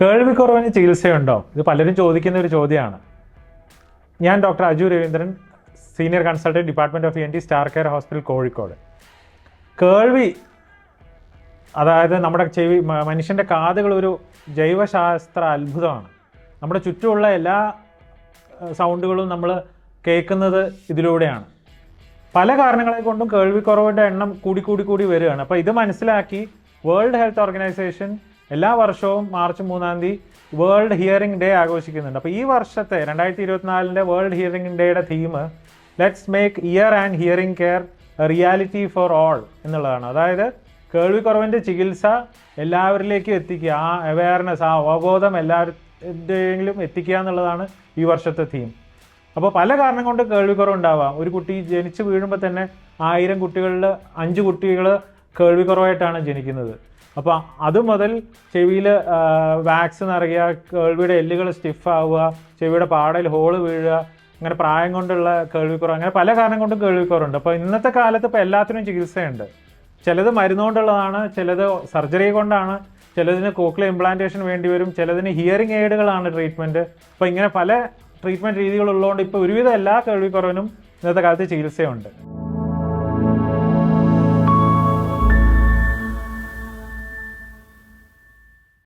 കേൾവിക്കുറവിന് ചികിത്സയുണ്ടോ? ഇത് പലരും ചോദിക്കുന്ന ഒരു ചോദ്യമാണ്. ഞാൻ doctor Aju Raveendran senior consultant department of N T star care hospital Kozhikode. കേൾവി അതായത് നമ്മുടെ ചെവി മനുഷ്യന്റെ കാതുകൾ ഒരു ജൈവശാസ്ത്ര അത്ഭുതമാണ്. നമ്മുടെ ചുറ്റുമുള്ള എല്ലാ സൗണ്ടുകളും നമ്മൾ കേൾക്കുന്നത് ഇതിലൂടെയാണ്. പല കാരണങ്ങളെ കൊണ്ടും കേൾവിക്കുറവിന്റെ എണ്ണം കൂടി കൂടി കൂടി വരികയാണ്. അപ്പോൾ ഇത് മനസ്സിലാക്കി വേൾഡ് ഹെൽത്ത് ഓർഗനൈസേഷൻ എല്ലാ വർഷവും മാർച്ച് മൂന്നാം തീയതി വേൾഡ് ഹിയറിംഗ് ഡേ ആഘോഷിക്കുന്നുണ്ട്. അപ്പോൾ ഈ വർഷത്തെ രണ്ടായിരത്തി ഇരുപത്തിനാലിന്റെ വേൾഡ് ഹിയറിംഗ് ഡേയുടെ theme let's make ear and hearing care reality for all എന്നുള്ളതാണ്. അതായത് കേൾവിക്കുറവിന്റെ ചികിത്സ എല്ലാവരിലേക്കും എത്തിക്കുക ആ അവയർനെസ് ആ അവബോധം എല്ലാവരുടെയെങ്കിലും എത്തിക്കുക എന്നുള്ളതാണ് ഈ വർഷത്തെ തീം അപ്പോൾ പല കാരണം കൊണ്ട് കേൾവിക്കുറവുണ്ടാവാം. ഒരു കുട്ടി ജനിച്ച് വീഴുമ്പോൾ തന്നെ ആയിരം കുട്ടികളിൽ അഞ്ച് കുട്ടികൾ കേൾവിക്കുറവായിട്ടാണ് ജനിക്കുന്നത്. അപ്പോൾ അത് മുതൽ ചെവിയിൽ വാക്സ് നിറയുക കേൾവിയുടെ എല്ലുകൾ സ്റ്റിഫ് ആവുക ചെവിയുടെ പാടയിൽ ഹോൾ വീഴുക അങ്ങനെ പ്രായം കൊണ്ടുള്ള കേൾവിക്കുറവ് അങ്ങനെ പല കാരണം കൊണ്ടും കേൾവിക്കുറവുണ്ട്. അപ്പോൾ ഇന്നത്തെ കാലത്ത് ഇപ്പോൾ എല്ലാത്തിനും ചികിത്സയുണ്ട്. ചിലത് മരുന്നുകൊണ്ടുള്ളതാണ് ചിലത് സർജറി കൊണ്ടാണ് ചിലതിന് കോക്ലിയ ഇംപ്ലാന്റേഷൻ വേണ്ടി വരും ചിലതിന് ഹിയറിംഗ് എയ്ഡുകളാണ് ട്രീറ്റ്മെന്റ് അപ്പോൾ ഇങ്ങനെ പല ട്രീറ്റ്മെന്റ് രീതികളുള്ളതുകൊണ്ട് ഇപ്പോൾ ഒരുവിധം എല്ലാ കേൾവിക്കുറവിനും ഇന്നത്തെ കാലത്ത് ചികിത്സയുണ്ട്.